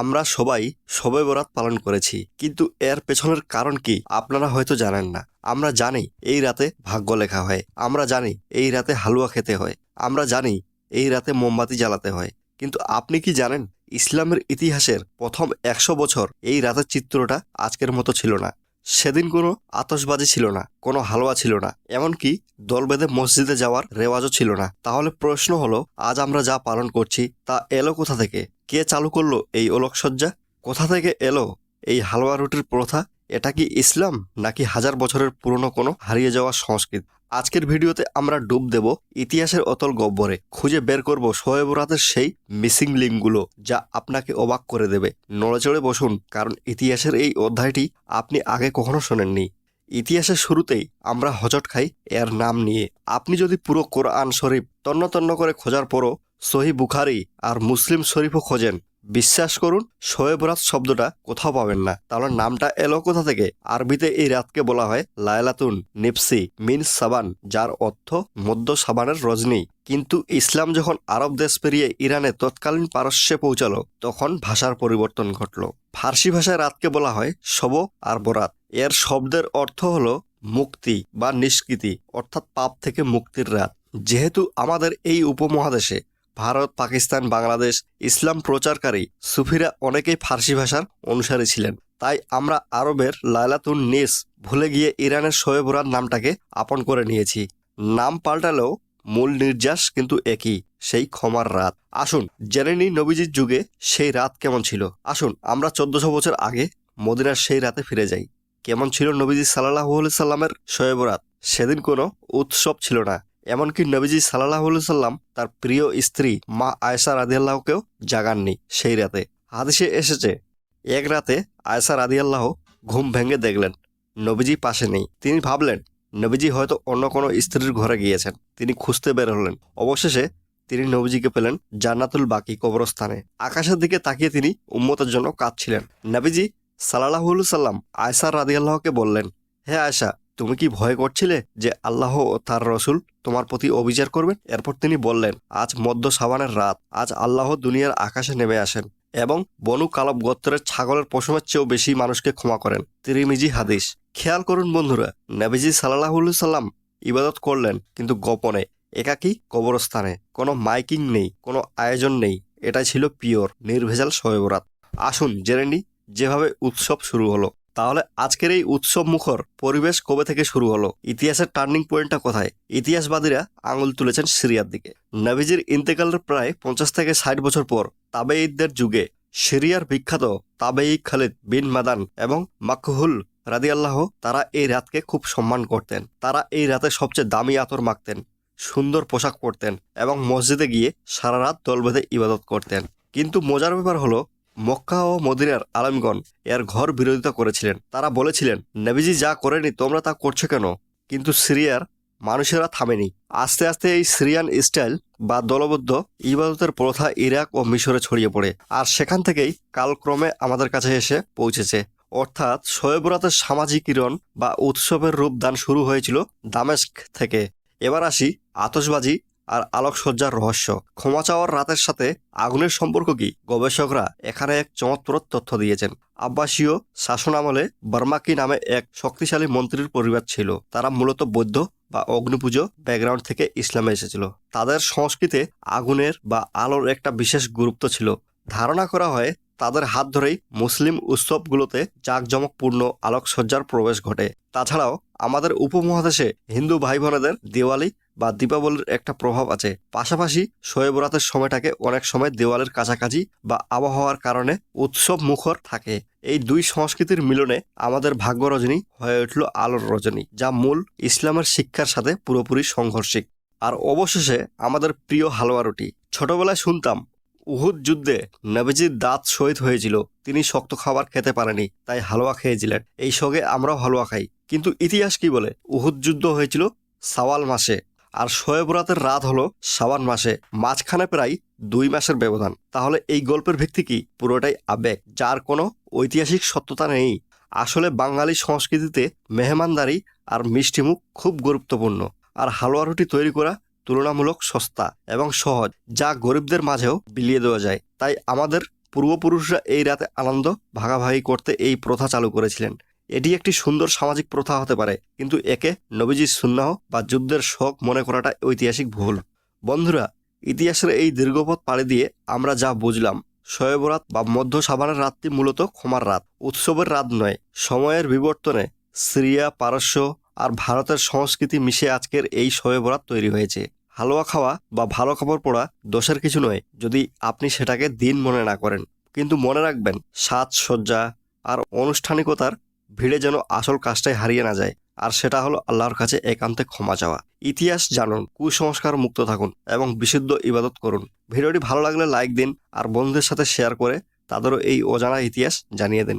আমরা সবাই শবে বরাত পালন করেছি, কিন্তু এর পেছনের কারণ কি আপনারা হয়তো জানেন না। আমরা জানি এই রাতে ভাগ্য লেখা হয়, আমরা জানি এই রাতে হালুয়া খেতে হয়, আমরা জানি এই রাতে মোমবাতি জ্বালাতে হয়, কিন্তু আপনি কি জানেন ইসলামের ইতিহাসের প্রথম একশো বছর এই রাতের চিত্রটা আজকের মতো ছিল না? সেদিন কোনো আতসবাজি ছিল না, কোনো হালুয়া ছিল না, এমনকি দল বেঁধে মসজিদে যাওয়ার রেওয়াজও ছিল না। তাহলে প্রশ্ন হলো, আজ আমরা যা পালন করছি তা এলো কোথা থেকে? কে চালু করল এই ওলকসজ্জা? কোথা থেকে এলো এই হালুয়া রুটির প্রথা? এটা কি ইসলাম নাকি হাজার বছরের পুরনো কোনো হারিয়ে যাওয়া সংস্কৃতি? আজকের ভিডিওতে আমরা ডুব দেব ইতিহাসের অতল গব্বরে। খুঁজে বের করব শোয়েব রাতের সেই মিসিং লিঙ্কগুলো যা আপনাকে অবাক করে দেবে। নড়েচড়ে বসুন, কারণ ইতিহাসের এই অধ্যায়টি আপনি আগে কখনো শোনেননি। ইতিহাসের শুরুতেই আমরা হজট খাই এর নাম নিয়ে। আপনি যদি পুরো কোরআন শরীফ তন্ন তন্ন করে খোঁজার পরও সহি বুখারি আর মুসলিম শরীফও খোঁজেন। বিশ্বাস করুন শোয়েব রাত শব্দটা কোথাও পাবেন না। তাহলে নামটা এলো কোথা থেকে? আরবিতে এই রাতকে বলা হয় লায়লাতুন নিপসি মিন সাবান, যার অর্থ মধ্য সাবানের রজনী। কিন্তু ইসলাম যখন আরব দেশ পেরিয়ে ইরানে তৎকালীন পারস্যে পৌঁছালো, তখন ভাষার পরিবর্তন ঘটল। ফার্সি ভাষায় রাতকে বলা হয় শব আর বরাত। এর শব্দের অর্থ হলো মুক্তি বা নিষ্কৃতি, অর্থাৎ পাপ থেকে মুক্তির রাত। যেহেতু আমাদের এই উপমহাদেশে ভারত, পাকিস্তান, বাংলাদেশ, ইসলাম প্রচারকারী সুফিরা অনেকেই ফার্সি ভাষার অনুসারী ছিলেন। তাই আমরা আরবের লায়লাতুন নিস ভুলে গিয়ে ইরানের শোয়েবরাত নামটাকে আপন করে নিয়েছি। নাম পাল্টালেও মূল নির্যাস কিন্তু একই, সেই ক্ষমার রাত। আসুন, জেনে নিই নবীজির যুগে সেই রাত কেমন ছিল। আসুন, আমরা চোদ্দশো বছর আগে মদিনার সেই রাতে ফিরে যাই। কেমন ছিল নবীজি সাল্লাহ সাল্লামের শোয়েবরাত সেদিন কোনো উৎসব ছিল না। এমনকি নবীজি সাল্লাহ সাল্লাম তার প্রিয় স্ত্রী মা আয়সা রাদিয়াল্লাহকেও জাগাননি সেই রাতে। হাদিসে এসেছে, এক রাতে আয়সা রাদিয়াল্লাহ ঘুম ভেঙে দেখলেন, নবীজি পাশে নেই। তিনি ভাবলেন, নবীজি হয়তো অন্য কোনো স্ত্রীর ঘরে গিয়েছেন। তিনি খুঁজতে বের হলেন। অবশেষে তিনি নবীজিকে পেলেন জান্নাতুল বাকি কবরস্থানে। আকাশের দিকে তাকিয়ে তিনি উম্মতের জন্য কাঁদছিলেন। নবীজি সাল্লাহ সাল্লাম আয়সা রাদিয়াল্লাহকে বললেন, হে আয়সা তুমি কি ভয় করছিলে যে আল্লাহ ও তার রসুল তোমার প্রতি অবিচার করবেন? এরপর তিনি বললেন, আজ মধ্য সাবানের রাত, আজ আল্লাহ দুনিয়ার আকাশে নেমে আসেন এবং বনু কালব গোত্রের ছাগলের পশমের চেয়েও বেশি মানুষকে ক্ষমা করেন। তিরিমিজি হাদিস। খেয়াল করুন বন্ধুরা, নবীজি সাল্লাহ সাল্লাম ইবাদত করলেন, কিন্তু গোপনে, একাকী কবরস্থানে। কোনো মাইকিং নেই, কোনো আয়োজন নেই, এটাই ছিল পিওর, নির্ভেজাল শোয়েবরাত আসুন, জেনে নিই, যেভাবে উৎসব শুরু হলো। তাহলে আজকের এই উৎসব মুখর পরিবেশ কবে থেকে শুরু হলো? ইতিহাসের টার্নিং পয়েন্টটা কোথায়? ইতিহাসবাদীরা আঙুল তুলেছেন সিরিয়ার দিকে। নবীজির ইন্তেকালের প্রায় পঞ্চাশ থেকে ষাট বছর পর তাবেঈদদের যুগে সিরিয়ার বিখ্যাত তাবেই খালিদ বিন মাদান এবং মাকহুল রাদিয়াল্লাহ তারা এই রাতকে খুব সম্মান করতেন। তারা এই রাতে সবচেয়ে দামি আতর মাখতেন, সুন্দর পোশাক পরতেন এবং মসজিদে গিয়ে সারা রাত দল বেঁধে ইবাদত করতেন। কিন্তু মজার ব্যাপার হলো মক্কা ও মদিনার আলমগণ এর ঘর বিরোধিতা করেছিলেন। তারা বলেছিলেন, নবীজি যা করেনি, তোমরা তা করছ কেন? কিন্তু সিরিয়ার মানুষেরা থামেনি। আস্তে আস্তে এই সিরিয়ান স্টাইল বা দলবদ্ধ ইবাদতের প্রথা ইরাক ও মিশরে ছড়িয়ে পড়ে আর সেখান থেকেই কালক্রমে আমাদের কাছে এসে পৌঁছেছে। অর্থাৎ শোয়েবরাতের সামাজিকীরণ বা উৎসবের রূপদান শুরু হয়েছিল দামেস্ক থেকে। এবার আসি আতশবাজি আর আলোকসজ্জার রহস্য। ক্ষমা চাওয়ার রাতের সাথে আগুনের সম্পর্ক কি? গবেষকরা এখানে এক চমৎপ্রদ তথ্য দিয়েছেন। আব্বাসীয় শাসন আমলে বার্মাকি নামে এক শক্তিশালী মন্ত্রীর পরিবার ছিল। তারা মূলত বৌদ্ধ বা অগ্নিপুজো ব্যাকগ্রাউন্ড থেকে ইসলামে এসেছিল। তাদের সংস্কৃতে আগুনের বা আলোর একটা বিশেষ গুরুত্ব ছিল। ধারণা করা হয়, তাদের হাত ধরেই মুসলিম উৎসবগুলোতে জাঁকজমকপূর্ণ আলোকসজ্জার প্রবেশ ঘটে। তাছাড়াও আমাদের উপমহাদেশে হিন্দু ভাই বোনেদের দিওয়ালি বা দীপাবলির একটা প্রভাব আছে। পাশাপাশি শোয়েবরাতের সময়টাকে অনেক সময় দেওয়ালের কাছাকাছি বা আবহাওয়ার কারণে উৎসব মুখর থাকে। এই দুই সংস্কৃতির মিলনে আমাদের ভাগ্য রজনী হয়ে উঠল আলোর রজনী, যা মূল ইসলামের শিক্ষার সাথে পুরোপুরি সংঘর্ষিক। আর অবশেষে আমাদের প্রিয় হালুয়া রুটি। ছোটবেলায় শুনতাম, উহুদ যুদ্ধে নবীজির দাঁত শহীদ হয়েছিল। তিনি শক্ত খাবার খেতে পারেনি, তাই হালুয়া খেয়েছিলেন। এই সঙ্গে আমরাও হালুয়া খাই। কিন্তু ইতিহাস কি বলে? উহুদ যুদ্ধ হয়েছিল সাওয়াল মাসে। আর শোয়েবরাতের রাত হলো সাবান মাসে। মাঝখানে প্রায় দুই মাসের ব্যবধান। তাহলে এই গল্পের ভিত্তি কি? পুরোটাই আবেগ, যার কোনো ঐতিহাসিক সত্যতা নেই। আসলে বাঙালি সংস্কৃতিতে মেহমানদারি আর মিষ্টিমুখ খুব গুরুত্বপূর্ণ। আর হালুয়া রুটি তৈরি করা তুলনামূলক সস্তা এবং সহজ, যা গরিবদের মাঝেও বিলিয়ে দেওয়া যায়। তাই আমাদের পূর্বপুরুষরা এই রাতে আনন্দ ভাগাভাগি করতে এই প্রথা চালু করেছিলেন। এটি একটি সুন্দর সামাজিক প্রথা হতে পারে, কিন্তু একে নবীজির সুন্নাহ বা যুদ্ধের শখ মনে করাটা ঐতিহাসিক ভুল। বন্ধুরা, ইতিহাসের এই দীর্ঘপথ পাড়ি দিয়ে আমরা যা বুঝলাম শয়েবরাত বা মধ্য সাভারের রাতটি মূলত ক্ষমার রাত, উৎসবের রাত নয়। সময়ের বিবর্তনে সিরিয়া, পারস্য আর ভারতের সংস্কৃতি মিশে আজকের এই শয়েবরাত তৈরি হয়েছে। হালুয়া খাওয়া বা ভালো খাবার পড়া দোষের কিছু নয়, যদি আপনি সেটাকে দিন মনে না করেন। কিন্তু মনে রাখবেন, সাজসজ্জা আর আনুষ্ঠানিকতার ভিড়ে যেন আসল কাজটাই হারিয়ে না যায়। আর সেটা হলো আল্লাহর কাছে একান্তে ক্ষমা চাওয়া। ইতিহাস জানুন, কুসংস্কার মুক্ত থাকুন এবং বিশুদ্ধ ইবাদত করুন। ভিডিওটি ভালো লাগলে লাইক দিন আর বন্ধুদের সাথে শেয়ার করে তাদেরও এই অজানা ইতিহাস জানিয়ে দিন।